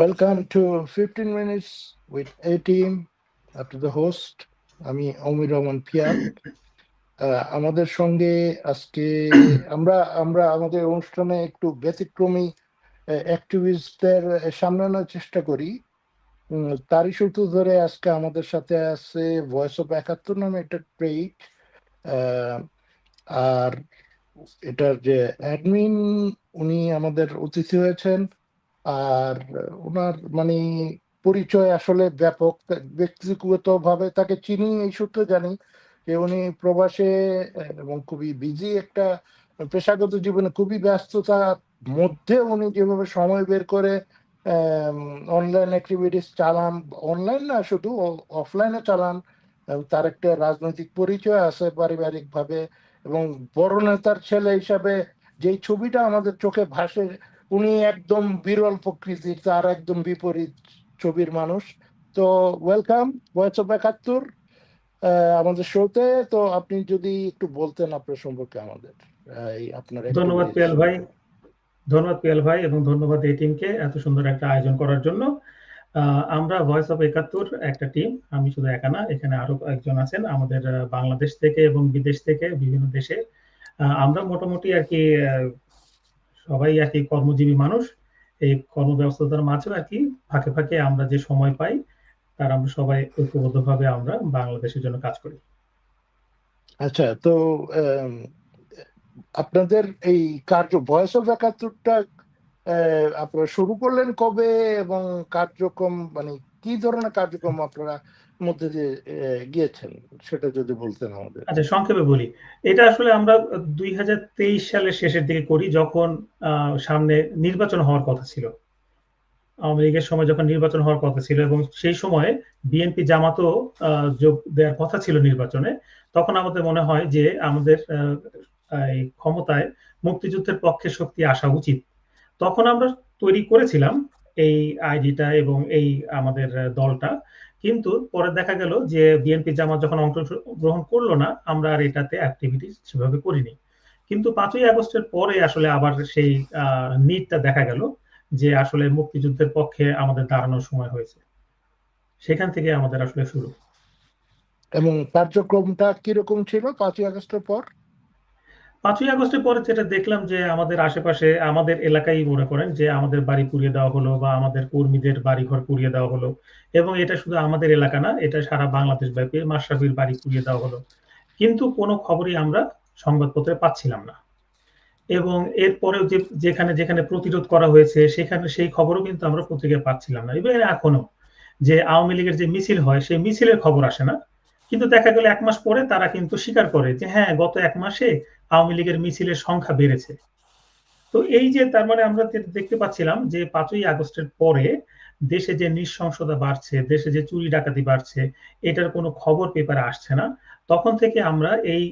Welcome to 15 Minutes with A Team after the host. আমি অমির রহমান আহ, আমাদের সঙ্গে আজকে আমরা আমরা আমাদের অনুষ্ঠানে একটু ব্যতিক্রমী অ্যাক্টিভিস্টদের সামনে আনার চেষ্টা করি। তারই সূত্র ধরে আজকে আমাদের সাথে আছে ভয়েস অফ একাত্তর নামে একটা পেজ আর এটার যে অ্যাডমিন উনি আমাদের অতিথি হয়েছেন। আর ওনার মানে পরিচয় আসলে ব্যাপক। ব্যক্তিগত ভাবে তাকে চিনি এই সূত্রে জানি যে উনি প্রবাসে, এবং খুবই বিজি একটা পেশাগত জীবনে খুবই ব্যস্ততার মধ্যে উনি যেভাবে সময় বের করে অনলাইন অ্যাক্টিভিটিস চালান অনলাইন না, শুধু অফলাইনে চালান তার একটা রাজনৈতিক পরিচয় আছে পারিবারিক ভাবে এবং বড় নেতার ছেলে হিসাবে যেই ছবিটা আমাদের চোখে ভাসে উনি একদম বিরল প্রকৃতির, তার একদম বিপরীত ছবির মানুষ। তো ওয়েলকাম ভয়েস অফ একাত্তর আমাদের শোতে তো আপনি যদি একটু বলতেন আপনার সম্পর্কে আমাদের আপনার ধন্যবাদ। পিয়াল ভাই। ধন্যবাদ পিয়াল ভাই এবং ধন্যবাদ এই টিমকে এত সুন্দর একটা আয়োজন করার জন্য। আমরা ভয়েস অফ একাত্তর একটা টিম আমি শুধু একা না, এখানে আরও একজন আছেন আমাদের বাংলাদেশ থেকে এবং বিদেশ থেকে বিভিন্ন দেশে। আমরা মোটামুটি আর কি সবাই আর কি কর্মজীবী মানুষ। এই কর্মব্যস্ততার মাঝেও আর কি ফাঁকে ফাঁকে আমরা যে সময় পাই, তার আমরা সবাই ঐক্যবদ্ধভাবে আমরা বাংলাদেশের জন্য কাজ করি। আচ্ছা তো আপনাদের এই কার্য ভয়েস অফ একাত্তরটা আপনারা শুরু করলেন কবে এবং কার্যক্রম মানে কি ধরনের কার্যক্রম আপনারা মধ্যে আহ, গিয়েছেন সেটা যদি বলতেন আমাদের। আচ্ছা সংক্ষেপে বলি। এটা আসলে আমরা দুই সালের শেষের দিকে করি যখন সামনে নির্বাচন হওয়ার কথা ছিল। আওয়ামী লীগের সময় যখন নির্বাচন হওয়ার কথা ছিল এবং সেই সময়ে বিএনপি জামাতও যোগ দেওয়ার কথা ছিল নির্বাচনে তখন আমাদের মনে হয় যে আমাদের ক্ষমতায় মুক্তিযুদ্ধের পক্ষে শক্তি আসা উচিত। তখন আমরা তৈরি করেছিলাম এই আইডিটা এবং এই আমাদের দলটা। কিন্তু পরে দেখা গেল যে বিএনপি জামাত যখন অংশগ্রহণ করল না, আমরা আর এটাতে অ্যাক্টিভিটি সেভাবে করিনি। কিন্তু পাঁচই আগস্টের পরে আসলে আবার সেই নিটটা দেখা গেল যে আসলে মুক্তিযুদ্ধের পক্ষে আমাদের দাঁড়ানোর সময় হয়েছে। সেখান থেকে আমাদের আসলে শুরু। এবং কার্যক্রমটা কীরকম ছিল পাঁচই আগস্টের পর? পাঁচই আগস্টের পরে যেটা দেখলাম যে আমাদের আশেপাশে, আমাদের এলাকায় মনে করেন যে আমাদের বাড়ি পুড়িয়ে দেওয়া হলো বা আমাদের কর্মীদের বাড়ি ঘর পুড়িয়ে দেওয়া হলো। এবং এটা শুধু আমাদের এলাকা না, এটা সারা বাংলাদেশ ব্যাপী মাশরাফির বাড়ি পুড়িয়ে দেওয়া হলো। কিন্তু কোনো খবরই আমরা সংবাদপত্রে পাচ্ছিলাম না। এবং এরপরেও যে, যেখানে যেখানে প্রতিরোধ করা হয়েছে, সেখানে সেই খবরও কিন্তু আমরা পত্রিকায় পাচ্ছিলাম না। এবং এখনও যে আওয়ামী লীগের যে মিছিল হয়, সেই মিছিলের খবর আসে না। কিন্তু দেখা গেল এক মাস পরে তারা কিন্তু স্বীকার করে যে হ্যাঁ গত এক মাসে আওয়ামী লীগের মিছিলের সংখ্যা বেড়েছে। তো এই যে তার মানে আমরা দেখতে পাচ্ছিলাম যে পাঁচই আগস্টের পরে দেশে যে নৃশংসতা বাড়ছে, দেশে যে চুরি ডাকাতি বাড়ছে, এটার কোনো খবর পেপারে আসছে না। তখন থেকে আমরা এই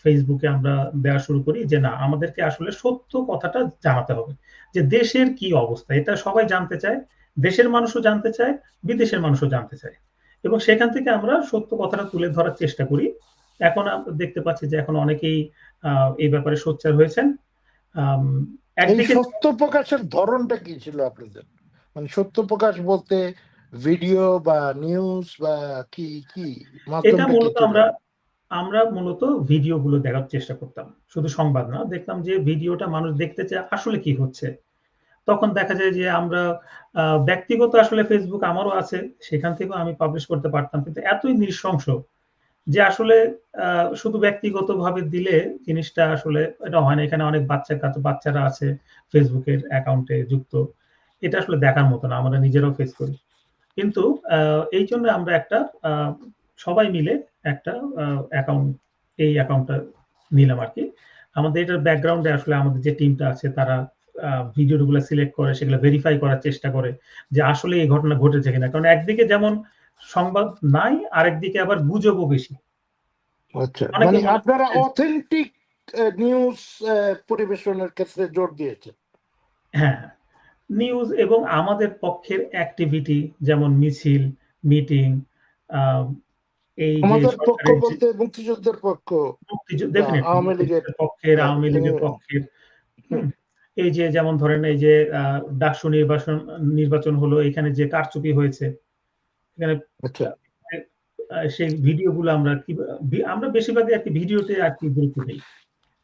ফেসবুকে আমরা দেওয়া শুরু করি যে না, আমাদেরকে আসলে সত্য কথাটা জানাতে হবে যে দেশের কি অবস্থা। এটা সবাই জানতে চায়, দেশের মানুষও জানতে চায়, বিদেশের মানুষও জানতে চায়। এবং সেখান থেকে আমরা সত্য কথাটা তুলে ধরার চেষ্টা করি। এখন দেখতে পাচ্ছি যে এখন অনেকেই আহ, এই ব্যাপারে সোচ্চার হয়েছেন। একদিকে সত্য প্রকাশের ধরনটা কি ছিল আপনাদের? মানে সত্য প্রকাশ বলতে ভিডিও বা নিউজ বা কি কি এটা মূলত আমরা আমরা মূলত ভিডিও গুলো দেখার চেষ্টা করতাম। শুধু সংবাদ না দেখতাম যে ভিডিওটা মানুষ দেখতে চায় আসলে কি হচ্ছে। তখন দেখা যায় যে আমরা ব্যক্তিগত আসলে ফেসবুক আমারও আছে সেখান থেকেও আমি পাবলিশ করতে পারতাম। কিন্তু এতই নৃশংস যে আসলে শুধু ব্যক্তিগত ভাবে দিলে জিনিসটা আসলে এটা হয় না। এখানে অনেক বাচ্চা কাচ্চা, বাচ্চারা আছে ফেসবুকের অ্যাকাউন্টে যুক্ত। এটা আসলে দেখার মতো না, আমরা নিজেরাও ফেস করি। কিন্তু এই জন্য আমরা একটা সবাই মিলে একটা অ্যাকাউন্ট এই অ্যাকাউন্টটা নিলাম আর কি। আমাদের এটার ব্যাকগ্রাউন্ডে আসলে আমাদের যে টিমটা আছে, তারা ভিডিওগুলো সিলেক্ট করে, সেগুলো ভেরিফাই করার চেষ্টা করে যে আসলে এই ঘটনা ঘটেছে কিনা। কারণ একদিকে যেমন সংবাদ নাই আরেকদিকে আবার গুজবও বেশি। আচ্ছা মানে আপনারা অথেন্টিক নিউজ পরিবেশনের ক্ষেত্রে জোর দিয়েছেন। হ্যাঁ নিউজ এবং আমাদের পক্ষের অ্যাক্টিভিটি যেমন মিছিল মিটিং এই আমাদের পক্ষ বলতে মুক্তিযুদ্ধের পক্ষ। মুক্তিযুদ্ধ আওয়ামী লীগের পক্ষের আওয়ামী লীগের পক্ষের। এই যে যেমন ধরেন এই যে ডাকসু নির্বাচন নির্বাচন হলো এখানে যে কারচুপি হয়েছে এখানে আচ্ছা। সেই ভিডিওগুলো আমরা কি আমরা বেশিরভাগই আর কি ভিডিওতে আর কি গুরুত্ব দিই।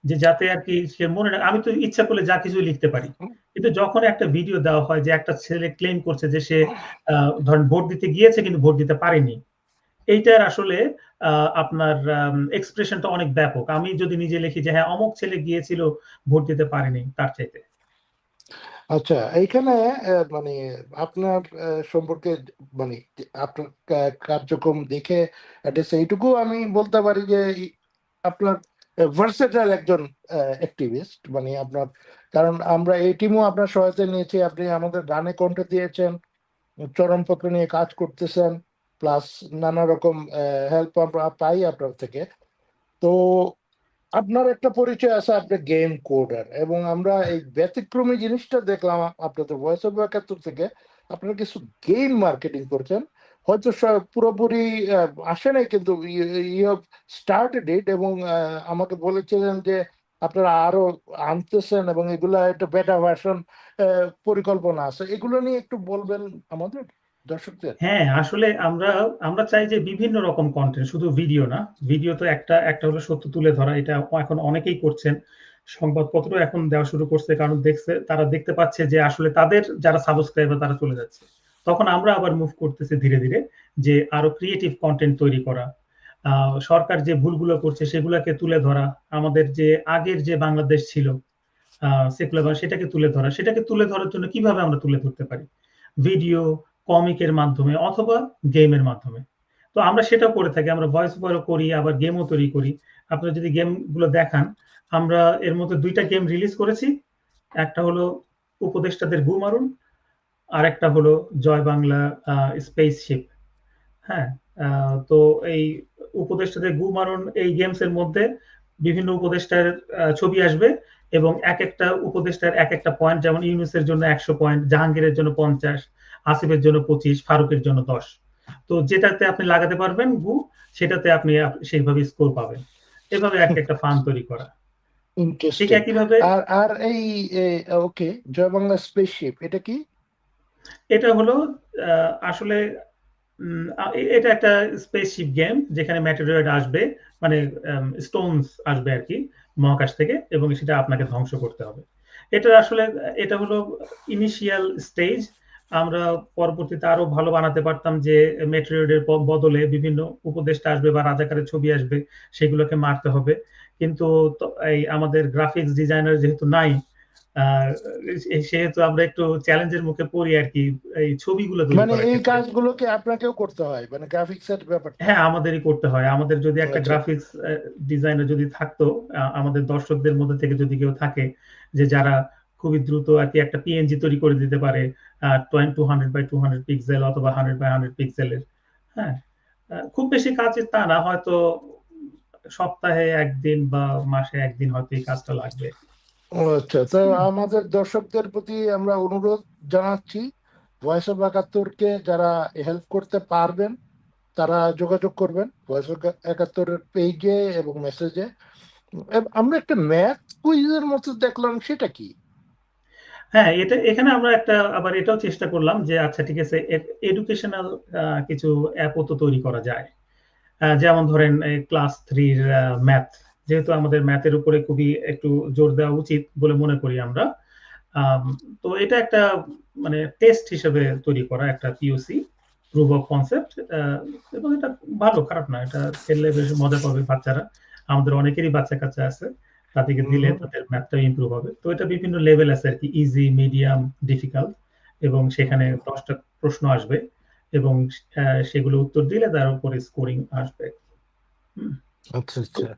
যে যাতে আর কি সে মনে আমি তো ইচ্ছা করলে যা কিছু লিখতে পারি। কিন্তু যখন একটা ভিডিও দেওয়া হয় যে একটা ছেলে ক্লেম করছে যে সে আহ, ধরেন ভোট দিতে গিয়েছে কিন্তু ভোট দিতে পারেনি এইটার আসলে আহ, আপনার এক্সপ্রেশনটা অনেক ব্যাপক। আমি যদি নিজে লিখি যে হ্যাঁ অমুক ছেলে গিয়েছিল ভোট দিতে পারেনি তার চাইতে। আচ্ছা এইখানে মানে আপনার সম্পর্কে মানে আপনার কার্যক্রম দেখে at least এইটুকু আমি বলতে পারি যে আপনার ভার্সেটাইল একজন অ্যাক্টিভিস্ট মানে আপনার, কারণ আমরা এই টিমও আপনার সহায়তা নিয়েছি, আপনি আমাদের গানে কণ্ঠ দিয়েছেন চরমপত্র নিয়ে কাজ করতেছেন প্লাস নানা রকম হেল্প আমরা পাই আপনার থেকে। তো আপনার একটা পরিচয় আছে, আপনি গেম কোডার এবং আমরা এই ব্যতিক্রমী জিনিসটা দেখলাম আপনাদের ভয়েস অফ একাত্তর থেকে। আপনারা কিছু গেম মার্কেটিং করছেন। হয়তো পুরোপুরি আসে নাই, কিন্তু এবং আমাকে বলেছিলেন যে আপনারা আরও আনতেছেন এবং এগুলা একটা বেটা ভার্সন পরিকল্পনা আছে। এগুলো নিয়ে একটু বলবেন আমাদের? হ্যাঁ আসলে আমরা আমরা চাই যে বিভিন্ন রকম কন্টেন্ট শুধু ভিডিও না। ভিডিও তো একটা একটা হলো সত্য তুলে ধরা, এটা এখন অনেকেই করছেন। সংবাদপত্র এখন দেওয়া শুরু করছে, কারণ দেখছে, তারা দেখতে পাচ্ছে যে আসলে তাদের যারা সাবস্ক্রাইবার তারা চলে যাচ্ছে। তখন আমরা আবার মুভ করতেছি ধীরে ধীরে যে আরও ক্রিয়েটিভ কন্টেন্ট তৈরি করা। সরকার যে ভুলগুলো করছে, সেগুলোকে তুলে ধরা। আমাদের যে আগের যে বাংলাদেশ ছিল সেকুলার সেটাকে তুলে ধরা। সেটাকে তুলে ধরার জন্য কীভাবে আমরা তুলে ধরতে পারি? ভিডিও কমিকের মাধ্যমে অথবা গেমের মাধ্যমে। তো আমরা সেটা করে থাকি, আমরা ভয়েস ওভারও করি, আবার গেমও তৈরি করি। আপনারা যদি গেমগুলো দেখান, আমরা এর মধ্যে দুইটা গেম রিলিজ করেছি। একটা হলো উপদেষ্টাদের গু মারুন, আর একটা হলো জয় বাংলা স্পেসশিপ হ্যাঁ তো এই উপদেষ্টাদের গু মারুন এই গেমস এর মধ্যে বিভিন্ন উপদেষ্টার ছবি আসবে এবং এক একটা উপদেষ্টার এক একটা পয়েন্ট যেমন ইউনুসের জন্য একশো পয়েন্ট জাহাঙ্গীরের জন্য পঞ্চাশ আসিফের জন্য পঁচিশ ফারুকের জন্য দশ। তো যেটাতে আপনি লাগাতে পারবেন গু সেটাতে আপনি সেইভাবে স্কোর পাবেন। এভাবে এক একটা ফান তৈরি করা। ঠিক একইভাবে আর আর এই ওকে জয় বাংলা স্পেসশিপ এটা কি? এটা হলো আসলে এটা একটা স্পেসশিপ গেম যেখানে ম্যাটেরিয়ল আসবে মানে স্টোনস আসবে আর কি মহাকাশ থেকে এবং সেটা আপনাকে ধ্বংস করতে হবে। এটা আসলে এটা হলো ইনিশিয়াল স্টেজ আমরা পরবর্তীতে আরও ভালো বানাতে পারতাম যে মেটেরিয়লের বদলে বিভিন্ন উপদেষ্টা আসবে বা রাজাকারের ছবি আসবে সেগুলোকে মারতে হবে। কিন্তু এই আমাদের গ্রাফিক্স ডিজাইনার যেহেতু নাই সেহেতু আমরা একটু চ্যালেঞ্জের মুখে পড়ি আর কি এই ছবিগুলো মানে এই কাজগুলোকে আপনাকেও করতে হয় মানে গ্রাফিক্স এর ব্যাপারটা। হ্যাঁ আমাদেরই করতে হয়। আমাদের যদি একটা আচ্ছা। গ্রাফিক্স ডিজাইনার যদি থাকতো আমাদের দর্শকদের মধ্যে থেকে যদি কেউ থাকে যে যারা খুবই দ্রুত আর কি একটা পিএনজি তৈরি করে দিতে পারে two hundred by two hundred pixel অথবা হান্ড্রেড বাই হান্ড্রেড পিক্সেলের হ্যাঁ খুব বেশি কাজ তা না, হয়তো সপ্তাহে একদিন বা মাসে একদিন হয়তো এই কাজটা লাগবে। আচ্ছা তো আমাদের দর্শকদের প্রতি আমরা অনুরোধ জানাচ্ছি ভয়েস অফ একাত্তরকে যারা হেল্প করতে পারবেন, তারা যোগাযোগ করবেন ভয়েস অফ একাত্তরের পেজে এবং মেসেজে আমরা একটা ম্যাথ কুইজের মতো দেখলাম, সেটা কি? হ্যাঁ এটা এখানে আমরা একটা আবার এটাও চেষ্টা করলাম যে আচ্ছা ঠিক আছে এডুকেশনাল কিছু অ্যাপও তো তৈরি করা যায়। যেমন ধরেন ক্লাস থ্রির ম্যাথ যেহেতু আমাদের ম্যাথের উপরে খুবই একটু জোর দেওয়া উচিত বলে মনে করি আমরা। আম, তো এটা একটা মানে টেস্ট হিসেবে তৈরি করা একটা পিওসি প্রুভ অফ কনসেপ্ট এবং এটা ভালো খারাপ না এটা খেললে বেশ মজা পাবে বাচ্চারা। আমাদের অনেকেরই বাচ্চা কাচ্চা আছে। তাদেরকে দিলে তাদের ম্যাথটা ইমপ্রুভ হবে। তো এটা বিভিন্ন লেভেল আছে আর কি ইজি মিডিয়াম ডিফিকাল্ট এবং সেখানে দশটা প্রশ্ন আসবে এবং সেগুলো উত্তর দিলে তার উপরে স্কোরিং আসবে আচ্ছা আচ্ছা।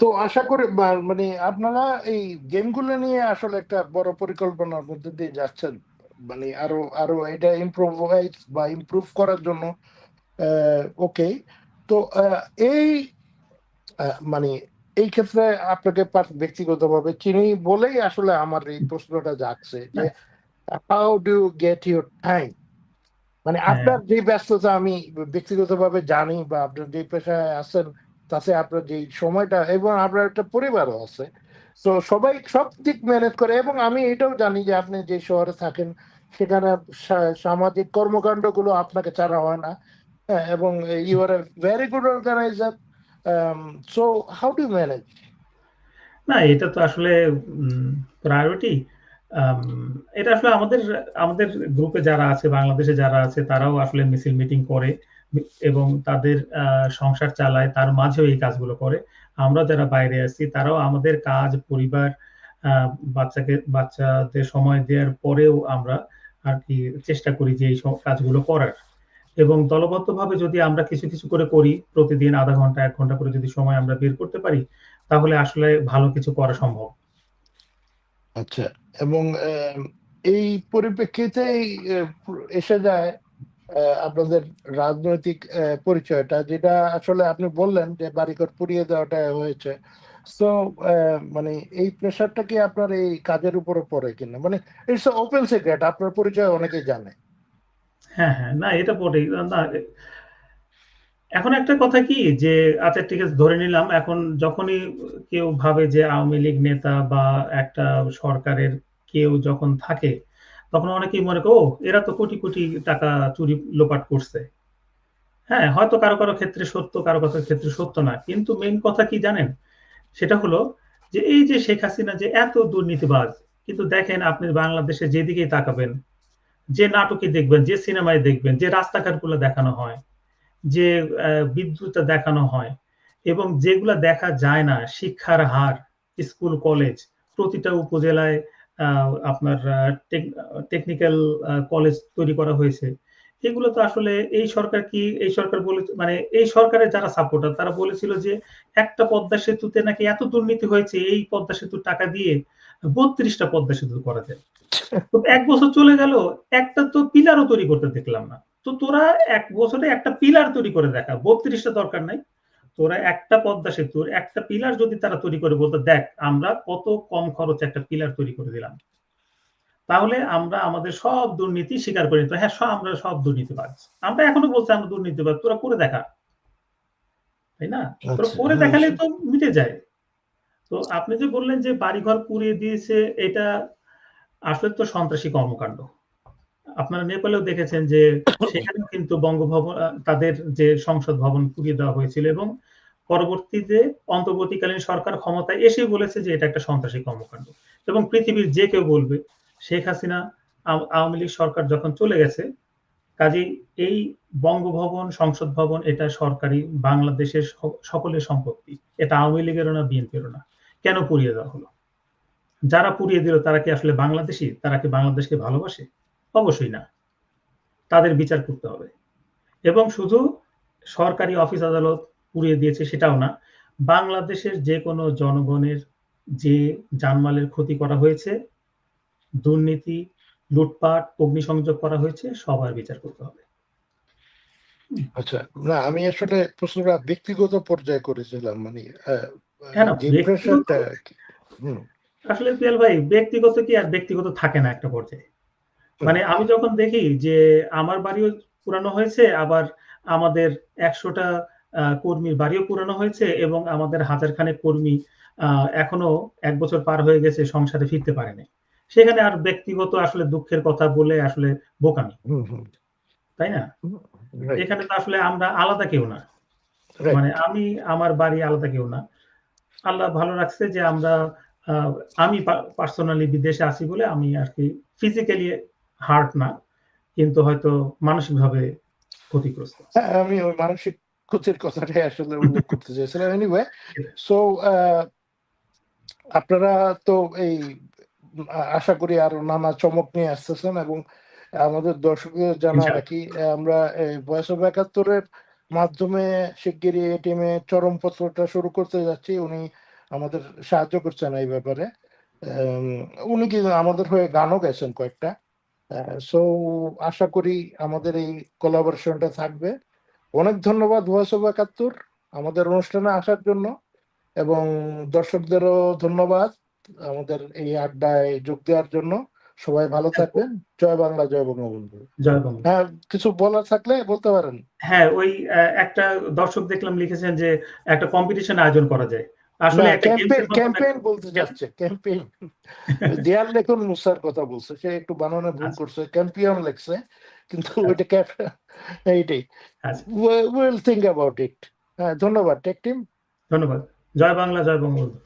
তো আশা করি মানে আপনারা এই গেমগুলো নিয়ে আসলে একটা বড় পরিকল্পনার মধ্যে দিয়ে যাচ্ছেন। মানে আরও আরও এটা ইমপ্রোভাইজ বা ইমপ্রুভ করার জন্য ওকে তো আহ, এই আহ, মানে এই ক্ষেত্রে আপনাকে ব্যক্তিগতভাবে চিনি বলেই আসলে আমার এই প্রশ্নটা জাগছে যে how do get your time মানে হ্যাঁ। আপনার যে ব্যস্ততা আমি ব্যক্তিগতভাবে জানি বা আপনার যে পেশায় আছেন তাতে আপনার যে সময়টা এবং আপনার একটা পরিবারও আছে। তো সবাই সব দিক ম্যানেজ করে এবং আমি এটাও জানি যে আপনি যে শহরে থাকেন সেখানে সামাজিক কর্মকাণ্ডগুলো আপনাকে ছাড়া হয় না। হ্যাঁ, এবং you are a very good organiser so how do manage না, এটা তো আসলে প্রায়োরিটি এটা আসলে আমাদের আমাদের গ্রুপে যারা আছে, বাংলাদেশে যারা আছে, তারাও আসলে মিছিল মিটিং করে এবং তাদের সংসার চালায়, তার মাঝেও এই কাজগুলো করে। আমরা যারা বাইরে আছি, তারাও আমাদের কাজ, পরিবার বাচ্চাকে, বাচ্চাদের সময় দেওয়ার পরেও আমরা আর কি চেষ্টা করি যে এই সব কাজগুলো করার। এবং দলবদ্ধভাবে যদি আমরা কিছু কিছু করে করি প্রতিদিন আধা ঘণ্টা এক ঘণ্টা করে যদি সময় আমরা বের করতে পারি তাহলে আসলে ভালো কিছু করা সম্ভব। আচ্ছা এবং এই পরিপ্রেক্ষিতেই আহ, এসে যায় আপনাদের রাজনৈতিক পরিচয়টা যেটা আসলে আপনি বললেন যে বাড়িঘর পুড়িয়ে দেওয়াটা হয়েছে। সো মানে এই প্রেশারটা কি আপনার এই কাজের উপরে পড়ে কিনা? মানে ইটস ওপেন সিক্রেট আপনার পরিচয় অনেকেই জানে। হ্যাঁ হ্যাঁ না, এটা না এখন একটা কথা কি যে আচ্ছা ঠিক আছে, ধরে নিলাম, এখন যখনই কেউ ভাবে যে আওয়ামী লীগ নেতা বা একটা সরকারের কেউ যখন থাকে, তখন অনেকেই মনে করে এরা তো কোটি কোটি টাকা চুরি, লোপাট করছে। হ্যাঁ হয়তো কারও কারও ক্ষেত্রে সত্য, কারও কারও ক্ষেত্রে সত্য না। কিন্তু মেইন কথা কি জানেন? সেটা হলো যে, এই যে শেখ হাসিনা যে এত দুর্নীতিবাজ, কিন্তু দেখেন আপনি বাংলাদেশে যেদিকেই তাকাবেন যে নাটকে দেখবেন, যে সিনেমায় দেখবেন, যে রাস্তাঘাটগুলো দেখানো হয়, যে বিদ্যুৎ দেখানো হয় এবং যেগুলা দেখা যায় না, শিক্ষার হার, স্কুল, কলেজ, প্রতিটা উপজেলায় আপনার টেকনিক্যাল কলেজ তৈরি করা হয়েছে। এগুলো তো আসলে এই সরকার কি, এই সরকার বলে মানে এই সরকারের যারা সাপোর্টার তারা বলেছিল যে একটা পদ্মা সেতুতে নাকি এত দুর্নীতি হয়েছে, এই পদ্মা সেতুর টাকা দিয়ে বত্রিশটা পদ্মা সেতু করা যায় তো এক বছর চলে গেল একটা তো পিলারও তৈরি করতে দেখলাম না। তো তোরা এক বছরে একটা পিলার তৈরি করে দেখা বত্রিশটা দরকার নাই। তোরা একটা পদ্মা সেতুর একটা পিলার যদি তারা তৈরি করে বলতো দেখ আমরা কত কম খরচে একটা পিলার তৈরি করে দিলাম। তাহলে আমরা আমাদের সব দুর্নীতি স্বীকার করে নিতে হ্যাঁ সব আমরা সব দুর্নীতিবাজ। আমরা এখনও বলছি আমরা দুর্নীতিবাজ তোরা করে দেখা। তাই না? তোরা আচ্ছা, করে হ্যাঁ, দেখালে তো মিটে যায়। তো আপনি যে বললেন যে বাড়িঘর পুড়িয়ে দিয়েছে এটা আসলে তো সন্ত্রাসী কর্মকাণ্ড। আপনারা নেপালেও দেখেছেন যে সেখানেও কিন্তু বঙ্গভবন তাদের যে সংসদ ভবন পুড়িয়ে দেওয়া হয়েছিল এবং পরবর্তীতে অন্তর্বর্তীকালীন সরকার ক্ষমতায় এসে বলেছে যে এটা একটা সন্ত্রাসী কর্মকাণ্ড। এবং পৃথিবীর যে কেউ বলবে শেখ হাসিনা আওয়ামী লীগ সরকার যখন চলে গেছে কাজেই এই বঙ্গভবন সংসদ ভবন এটা সরকারি বাংলাদেশের সকলের সম্পত্তি। এটা আওয়ামী লীগেরও না বিএনপিরও না। কেন পুড়িয়ে দেওয়া হলো? যারা পুড়িয়ে দিল, তারা কি আসলে বাংলাদেশি? তারা কি বাংলাদেশকে ভালোবাসে? অবশ্যই না। তাদের বিচার করতে হবে। এবং শুধু সরকারি অফিস আদালত পুড়িয়ে দিয়েছে সেটাও না, বাংলাদেশের যে কোনো জনগণের যে জানমালের ক্ষতি করা হয়েছে, দুর্নীতি, লুটপাট, অগ্নিসংযোগ করা হয়েছে, সবার বিচার করতে হবে। আচ্ছা না, আমি আসলে প্রশ্নটা ব্যক্তিগত পর্যায়ে করেছিলাম মানে আহ, না, যে ব্যক্তিগত- প্রেশারটা হুম। আসলে পিয়াল ভাই ব্যক্তিগত কি আর ব্যক্তিগত থাকে না একটা পর্যায়ে? মানে আমি যখন দেখি যে আমার বাড়িও পুরানো হয়েছে আবার আমাদের একশোটা কর্মীর বাড়িও পুরানো হয়েছে এবং আমাদের হাজার খানেক কর্মী এখনও এক বছর পার হয়ে গেছে সংসারে ফিরতে পারেনি। সেখানে আর ব্যক্তিগত আসলে দুঃখের কথা বলে আসলে বোকামি তাই না? এখানে তো আসলে আমরা আলাদা কেউ না। মানে আমি আমার বাড়ি আলাদা কেউ না। আল্লাহ ভালো রাখছে যে আমরা আমি পার্সোনালি বিদেশে আছি বলে আমি আর কি ফিজিক্যালি হার্ট না কিন্তু হয়তো মানসিকভাবে ক্ষতিগ্রস্ত হ্যাঁ, আমি ওই মানসিক ক্ষতির কথাটাই আসলে উল্লেখ করতে চাইছিলাম এনিওয়ে সো আপনারা তো এই আশা করি আরও নানা চমক নিয়ে আসতেছেন এবং আমাদের দর্শকদের জানা। রাখি আমরা ভয়েস অফ একাত্তরের মাধ্যমে শিগগিরই এই টিমে চরমপত্রটা শুরু করতে যাচ্ছি। উনি আমাদের সাহায্য করছেন এই ব্যাপারে। উনি কি আমাদের হয়ে গানও গেছেন কয়েকটা। সো আশা করি আমাদের এই কোলাবোরেশনটা থাকবে। অনেক ধন্যবাদ ভয়েস একাত্তর আমাদের অনুষ্ঠানে আসার জন্য। এবং দর্শকদেরও ধন্যবাদ আমাদের এই আড্ডায় যোগ দেওয়ার জন্য। সবাই ভালো থাকবেন। জয় বাংলা জয় বঙ্গবন্ধু। জয় হ্যাঁ কিছু বলার থাকলে বলতে পারেন। হ্যাঁ ওই একটা দর্শক দেখলাম লিখেছেন যে একটা কম্পিটিশন আয়োজন করা যায়। আসলে একটা ক্যাম্পেইন ক্যাম্পেইন বলতে যাচ্ছে ক্যাম্পেইন দেয়াল লেখন মুসার কথা বলছে। সে একটু বানানো ভুল আচ্ছা। করছে ক্যাম্পিয়ন লেখছে কিন্তু ওইটা ক্যাপ এইটাই। আচ্ছা। উইল থিঙ্ক অ্যাবাউট ইট হ্যাঁ ধন্যবাদ টেক টিম ধন্যবাদ। জয় বাংলা জয় বঙ্গবন্ধু।